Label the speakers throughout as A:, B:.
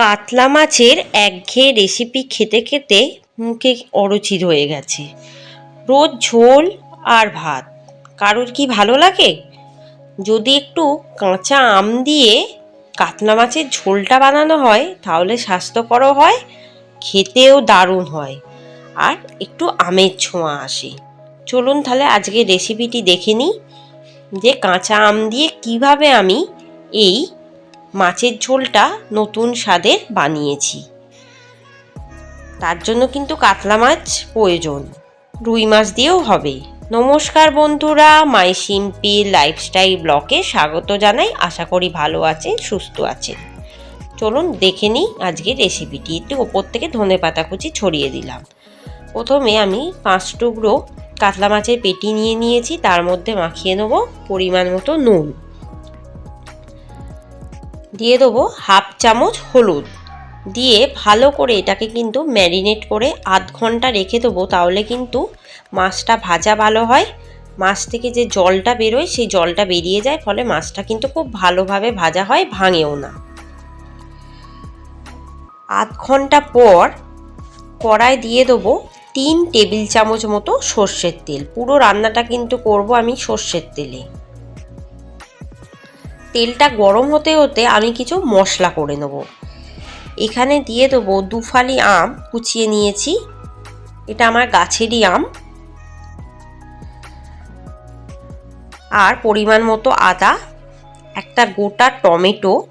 A: কাতলা মাছের একঘেয়ে রেসিপি খেতে খেতে মুখে অরুচির হয়ে গেছে। রোজ ঝোল আর ভাত, কারোর কি ভালো লাগে? যদি একটু কাঁচা আম দিয়ে কাতলা মাছের ঝোলটা বানানো হয়, তাহলে স্বাস্থ্যকরও হয়, খেতেও দারুণ হয়। আর একটু আমের ছোঁয়া আসে। চলুন তাহলে আজকে রেসিপিটি দেখে নিই যে কাঁচা আম দিয়ে কীভাবে আমি এই মাছের ঝোলটা নতুন স্বাদের বানিয়েছি। তার জন্য কিন্তু কাতলা মাছ প্রয়োজন। রুই মাছ দিয়েও হবে। নমস্কার বন্ধুরা, মাই সিম্পি লাইফস্টাইল ব্লকে স্বাগত জানাই। আশা করি ভালো আছেন, সুস্থ আছেন। চলুন দেখে নিই আজকের রেসিপিটি। একটু ওপর থেকে ধনে পাতা কুচি ছড়িয়ে দিলাম। প্রথমে আমি পাঁচ টুকরো কাতলা মাছের পেটি নিয়ে নিয়েছি। তার মধ্যে মাখিয়ে নেব পরিমাণ মতো নুন। দিয়ে দেবো হাফ চামচ হলুদ। দিয়ে ভালো করে এটাকে কিন্তু ম্যারিনেট করে আধ ঘণ্টা রেখে দেবো, তাহলে কিন্তু মাছটা ভাজা ভালো হয়। মাছ থেকে যে জলটা বেরোয়, সেই জলটা বেরিয়ে যায়, ফলে মাছটা কিন্তু খুব ভালোভাবে ভাজা হয়, ভাঙেও না। আধ ঘণ্টা পর কড়াই দিয়ে দেবো তিন টেবিল চামচ মতো সর্ষের তেল। পুরো রান্নাটা কিন্তু করব আমি সর্ষের তেলে। তেলটা গরম হতে হতে আমি কিছু মশলা করে নেব। এখানে দিয়ে দেবো দুফালি আম, কুচিয়ে নিয়েছি। এটা আমার গাছেরই আম। আর পরিমাণ মতো আদা, একটা গোটা টমেটো।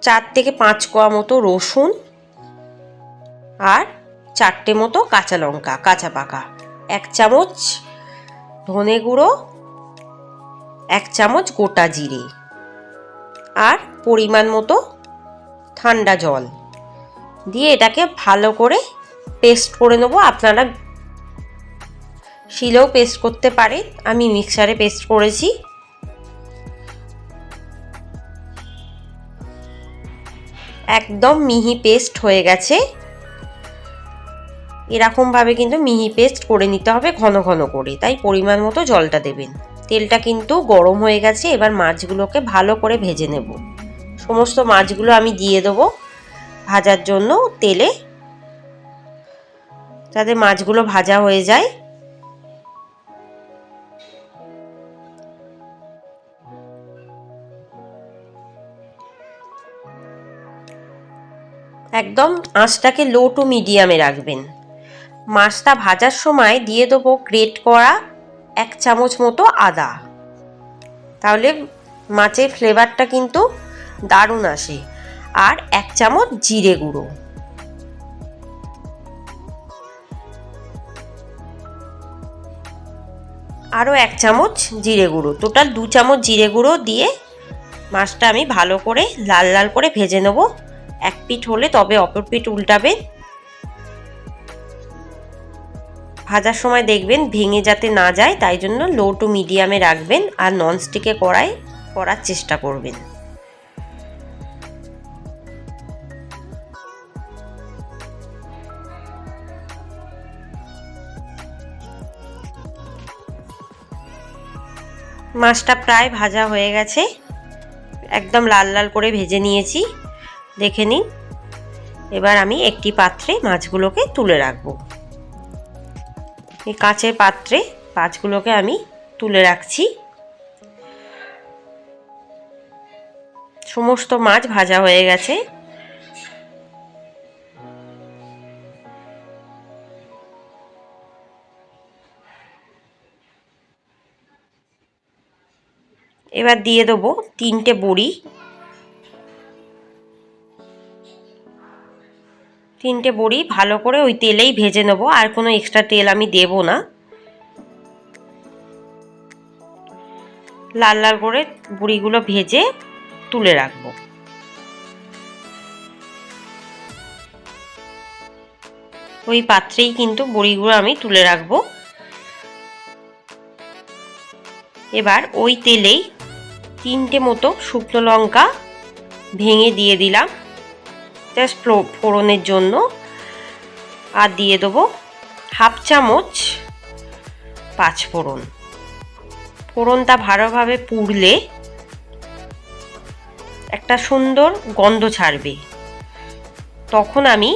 A: চার থেকে পাঁচ কোয়া মতো রসুন। আর চারটে মতো কাঁচা লঙ্কা, কাঁচা পাকা। এক চামচ ধনে গুঁড়ো, এক চামচ গোটা জিরে আর পরিমাণ মতো ঠান্ডা জল। দিয়ে এটাকে ভালো করে পেস্ট করে নেব। আপনারা শিলেও পেস্ট করতে পারেন। আমি মিক্সারে পেস্ট করেছি। একদম মিহি পেস্ট হয়ে গেছে। এরকমভাবে কিন্তু মিহি পেস্ট করে নিতে হবে ঘন ঘন করে, তাই পরিমাণ মতো জলটা দেবেন। তেলটা কিন্তু গরম হয়ে গেছে, এবার মাছগুলোকে ভালো করে ভেজে নেব। সমস্ত মাছগুলো আমি দিয়ে দেবো ভাজার জন্য তেলে, যাতে মাছগুলো ভাজা হয়ে যায়। একদম আঁচটাকে লো টু মিডিয়ামে রাখবেন। মাছটা ভাজার সময় দিয়ে দেবো গ্রেট করা এক চামচ মতো আদা। তাহলে মাছের ফ্লেভারটা কিন্তু দারুণ আসে। আর এক চামচ জিরে গুঁড়ো। আরও এক চামচ জিরে গুঁড়ো। টোটাল দু চামচ জিরে গুঁড়ো দিয়ে মাছটা আমি ভালো করে লাল লাল করে ভেজে নেব। এক পিঠ হলে তবে অপর পিঠ উল্টাবেন ভাজার সময় দেখবেন ভেঙে যাতে না যায়, তাই জন্য লো টু মিডিয়ামে রাখবেন আর ননস্টিকে কড়াই করার চেষ্টা করবেন। মাছটা প্রায় ভাজা হয়ে গেছে। একদম লাল লাল করে ভেজে নিয়েছি। দেখে নিন। এবার আমি একটি পাত্রে মাছগুলোকে তুলে রাখব। এই কাঁচের পাত্রে মাছগুলোকে আমি তুলে রাখছি। সমস্ত মাছ ভাজা হয়ে গেছে। এবার দিয়ে দেবো তিনটে বড়ি। তিনটে বড়ি ভালো করে ওই তেলেই ভেজে নেব, আর কোনো এক্সট্রা তেল আমি দেব না। লাল লাল করে বড়িগুলো ভেজে তুলে রাখব। ওই পাত্রেই কিন্তু বড়িগুলো আমি তুলে রাখব। এবার ওই তেলেই তিনটে মতো শুকনো লঙ্কা ভেঙে দিয়ে দিলাম। জাস্ট ফোড়নের জন্য। আর দিয়ে দেবো হাফ চামচ পাঁচ ফোড়ন। ফোড়নটা ভালোভাবে পুড়লে একটা সুন্দর গন্ধ ছাড়বে। তখন আমি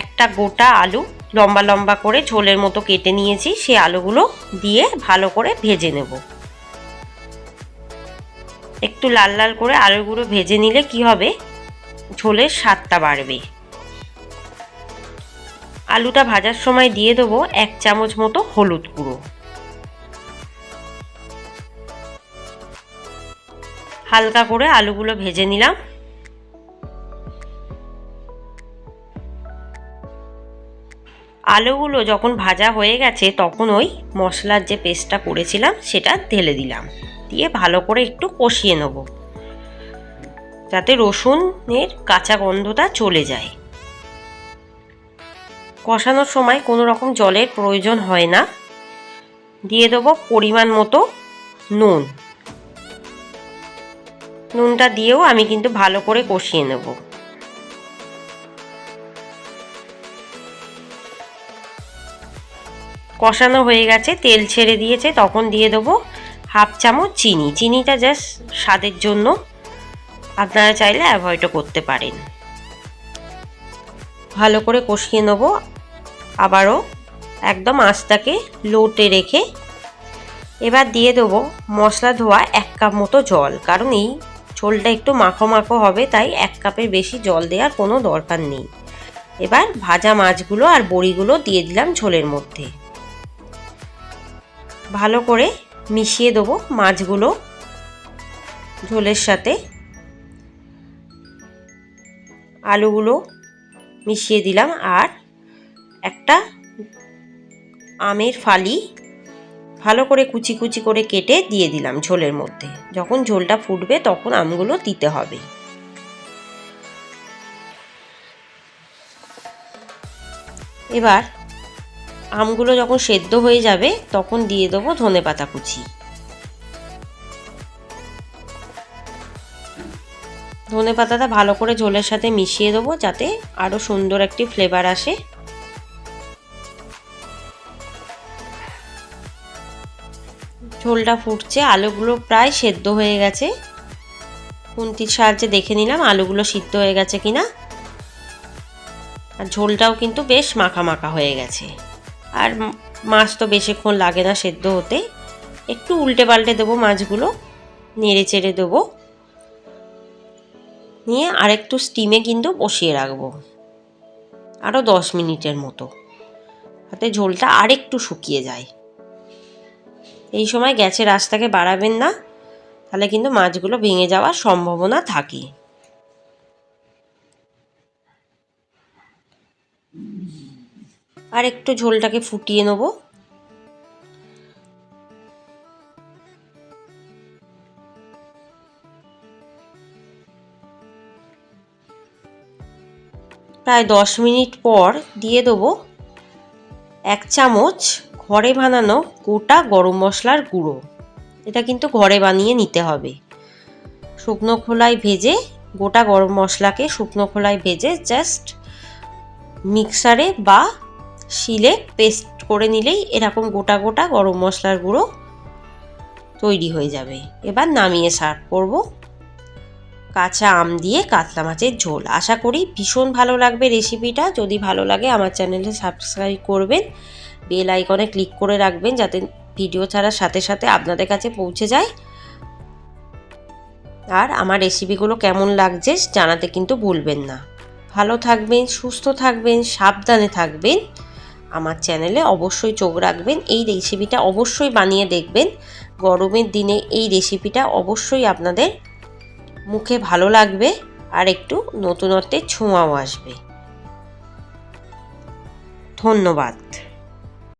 A: একটা গোটা আলু লম্বা লম্বা করে ঝোলের মতো কেটে নিয়েছি সেই আলুগুলো দিয়ে ভালো করে ভেজে নেব। একটু লাল লাল করে আলুগুলো ভেজে নিলে কি হবে? ঝোলের স্বাদটা বাড়বে। আলুটা ভাজার সময় দিয়ে দেবো এক চামচ মতো হলুদ গুঁড়ো। হালকা করে আলুগুলো ভেজে নিলাম। আলুগুলো যখন ভাজা হয়ে গেছে, তখন ওই মশলার যে পেস্টটা করেছিলাম, সেটা ঢেলে দিলাম। দিয়ে ভালো করে একটু কষিয়ে নেব। যাতে রসুনের কাঁচা গন্ধটা চলে যায়। কষানোর সময় কোনো রকম জলের প্রয়োজন হয় না। দিয়ে দেবো পরিমাণ মতো নুন। নুনটা দিয়েও আমি কিন্তু ভালো করে কষিয়ে নেব। কষানো হয়ে গেছে, তেল ছেড়ে দিয়েছে, তখন দিয়ে দেবো হাফ চামচ চিনি। চিনিটা জাস্ট স্বাদের জন্য। আপনারা চাইলে অ্যাভয়েডও করতে পারেন। ভালো করে কষিয়ে নেব। আবারও একদম আঁচটাকে লোটে রেখে এবার দিয়ে দেবো মশলা ধোয়া এক কাপ মতো জল। কারণ এই ঝোলটা একটু মাখো মাখো হবে, তাই এক কাপের বেশি জল দেওয়ার কোনো দরকার নেই। এবার ভাজা মাছগুলো আর বড়িগুলো দিয়ে দিলাম ঝোলের মধ্যে। ভালো করে মিশিয়ে দেবো মাছগুলো ঝোলের সাথে। আলুগুলো মিশিয়ে দিলাম আর একটা আমের ফালি ভালো করে কুচি কুচি করে কেটে দিয়ে দিলাম ঝোলের মধ্যে। যখন ঝোলটা ফুটবে তখন আমগুলো দিতে হবে। এবার আমগুলো যখন সেদ্ধ হয়ে যাবে তখন দিয়ে দেবো ধনে পাতা কুচি। ধনে পাতাটা ভালো করে ঝোলের সাথে মিশিয়ে দেবো যাতে আরও সুন্দর একটি ফ্লেভার আসে। ঝোলটা ফুটছে, আলুগুলো প্রায় সেদ্ধ হয়ে গেছে। খুন্তির সাহায্যে দেখে নিলাম আলুগুলো সিদ্ধ হয়ে গেছে কিনা। আর ঝোলটাও কিন্তু বেশ মাখা মাখা হয়ে গেছে। আর মাছ তো বেশিক্ষণ লাগে না সেদ্ধ হতে। একটু উল্টে পাল্টে দেবো মাছগুলো, নেড়ে চেড়ে দেবো। নিয়ে আরেকটু স্টিমে কিন্তু বসিয়ে রাখব। আরও দশ মিনিটের মতো। যাতে ঝোলটা আরেকটু শুকিয়ে যায়। এই সময় গ্যাসের আঁচটাকে বাড়াবেন না, তাহলে কিন্তু মাছগুলো ভেঙে যাওয়ার সম্ভাবনা থাকে। আর একটু ঝোলটাকে ফুটিয়ে নেব। প্রায় দশ মিনিট পর দিয়ে দেবো এক চামচ ঘরে বানানো গোটা গরম মশলার গুঁড়ো। এটা কিন্তু ঘরে বানিয়ে নিতে হবে। শুকনো খোলায় ভেজে গোটা গরম মশলাকে শুকনো খোলায় ভেজে জাস্ট মিক্সারে বা শিলে পেস্ট করে নিলেই এরকম গোটা গোটা গরম মশলার গুঁড়ো তৈরি হয়ে যাবে। এবার নামিয়ে সার্ভ করব। কাঁচা আম দিয়ে কাতলা মাছের ঝোল। আশা করি ভীষণ ভালো লাগবে রেসিপিটা। যদি ভালো লাগে আমার চ্যানেলে সাবস্ক্রাইব করবেন। বেল আইকনে ক্লিক করে রাখবেন যাতে ভিডিও ছাড়ার সাথে সাথে আপনাদের কাছে পৌঁছে যায়। আর আমার রেসিপিগুলো কেমন লাগছে জানাতে কিন্তু ভুলবেন না। ভালো থাকবেন, সুস্থ থাকবেন, সাবধানে থাকবেন। আমার চ্যানেলে অবশ্যই চোখ রাখবেন। এই রেসিপিটা অবশ্যই বানিয়ে দেখবেন। গরমের দিনে এই রেসিপিটা অবশ্যই আপনাদের মুখে ভালো লাগবে আর একটু নতুনত্বের ছোঁয়াও আসবে। ধন্যবাদ।